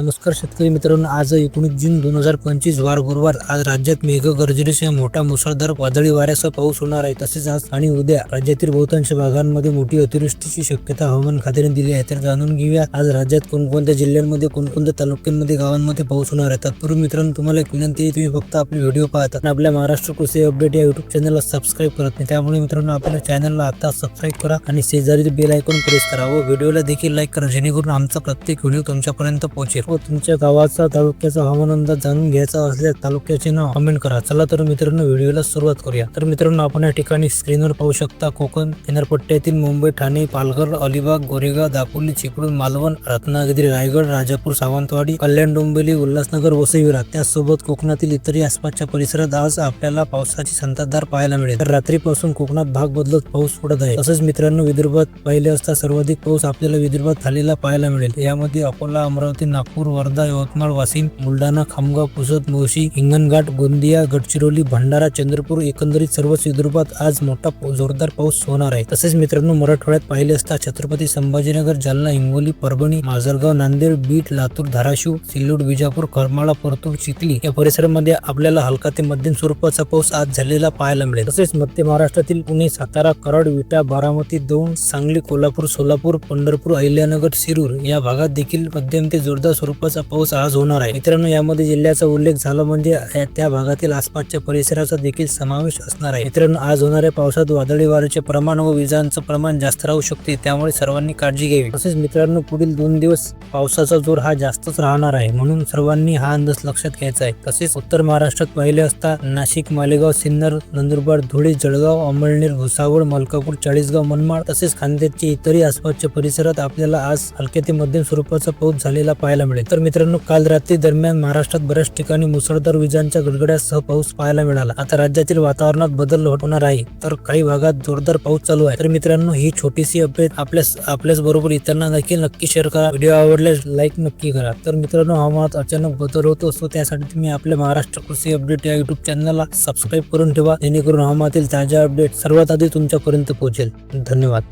नमस्कार शेतकरी मित्रांनो आज एकोणीस जून दोन हजार पंचवीस वार गुरुवार आज राज्यात मेघगर्जनेसह मोठा मुसळधार वादळी वाऱ्यासह पाऊस होणार आहे. तसेच आज आणि उद्या राज्यातील बहुतांश भागांमध्ये मोठी अतिवृष्टीची शक्यता हवामान खात्याने दिली आहे. तर जाणून घेऊया आज राज्यात कोणकोणत्या जिल्ह्यांमध्ये कोणकोणत्या तालुक्यांमध्ये गावांमध्ये पाऊस होणार आहे? तत्पूर्वी मित्रांनो तुम्हाला एक विनंती आहे तुम्ही फक्त आपले व्हिडिओ पाहता. आणि आपल्या महाराष्ट्र कृषी अपडेट या युट्यूब चॅनलला सबस्क्राईब करत नाही. त्यामुळे मित्रांनो आपल्या चॅनलला आता सबस्क्राईब करा आणि शेजारी बेल आयकॉन प्रेस करा व व्हिडिओला देखील लाईक करा जेणेकरून आमचा प्रत्येक व्हिडिओ तुमच्यापर्यंत पोहोचेल. व तुमच्या गावाचा तालुक्याचा हवामान अंदाज जाणून घ्यायचा असल्यास तालुक्याचे नाव कमेंट करा. चला तर मित्रांनो व्हिडिओला सुरुवात करूया. तर मित्रांनो आपण या ठिकाणी स्क्रीनवर पाहू शकता कोकण किनारपट्ट्यातील मुंबई ठाणे पालघर अलिबाग गोरेगाव दापोली चिपळूण मालवण रत्नागिरी रायगड राजापूर सावंतवाडी कल्याण डोंबिवली उल्हासनगर वसई विरार त्यासोबत कोकणातील इतरही आसपासच्या परिसरात आज आपल्याला पावसाची संततधार पाहायला मिळेल. तर रात्रीपासून कोकणात भाग बदलत पाऊस पडत आहे. तसंच मित्रांनो विदर्भात पाहिले असता सर्वाधिक पाऊस आपल्याला विदर्भात झालेला पाहायला मिळेल. यामध्ये अकोला अमरावती नागपूर वर्धा यवतमाळ वाशिम बुलढाणा खामगाव पुसद मुळशी हिंगणघाट गोंदिया गडचिरोली भंडारा चंद्रपूर एकंदरीत सर्वच विदर्भात आज मोठा जोरदार पाऊस होणार आहे. तसेच मित्रांनो मराठवाड्यात पाहिले असता छत्रपती संभाजीनगर जालना हिंगोली परभणी माजलगाव नांदेड बीड लातूर धाराशिव सिल्लोड विजापूर करमाळा परतूर चिखली या परिसरामध्ये आपल्याला हलका ते मध्यम स्वरूपाचा पाऊस आज झालेला पाहायला मिळेल. तसेच मध्य महाराष्ट्रातील पुणे सातारा कराड विटा बारामती दौंड सांगली कोल्हापूर सोलापूर पंढरपूर अहिल्यानगर शिरूर या भागात देखील मध्यम ते जोरदार स्वरूपाचा पाऊस आज होणार आहे. मित्रांनो यामध्ये जिल्ह्याचा उल्लेख झाला म्हणजे त्या भागातील आसपासच्या परिसराचा देखील समावेश असणार आहे. मित्रांनो आज होणाऱ्या पावसात वादळी वाऱ्याचे प्रमाण व विजांचं प्रमाण जास्त राहू शकते त्यामुळे सर्वांनी काळजी घ्यावी. तसेच मित्रांनो पुढील दोन दिवस पावसाचा जोर हा जास्तच राहणार आहे म्हणून सर्वांनी हा अंदाज लक्षात घ्यायचा आहे. तसेच उत्तर महाराष्ट्रात पाहिले असता नाशिक मालेगाव सिन्नर नंदुरबार धुळे जळगाव अंमळनेर भुसावळ मलकापूर चाळीसगाव मनमाड तसेच खानदेशचे इतरही आसपासच्या परिसरात आपल्याला आज हलक्या ते मध्यम स्वरूपाचा पाऊस झालेला पाहायला मिळेल तर मित्रांनो काल रात्री दरम्यान महाराष्ट्रात बऱ्याच ठिकाणी मुसळधार विजांच्या गडगड्यासह पाऊस पाहायला मिळाला. आता राज्यातील वातावरणात बदल होणार आहे तर काही भागात जोरदार पाऊस चालू आहे. तर मित्रांनो ही छोटीशी अपडेट आपल्यास आपल्याच बरोबर इतरांना देखील नक्की शेअर करा. व्हिडिओ आवडल्यास लाईक नक्की करा. तर मित्रांनो हवामानात अचानक बदल होत असतो त्यासाठी तुम्ही आपल्या महाराष्ट्र कृषी अपडेट या युट्यूब चॅनलला सबस्क्राईब करून ठेवा जेणेकरून हवामानातील ताज्या अपडेट सर्वात आधी तुमच्यापर्यंत पोहोचेल. धन्यवाद.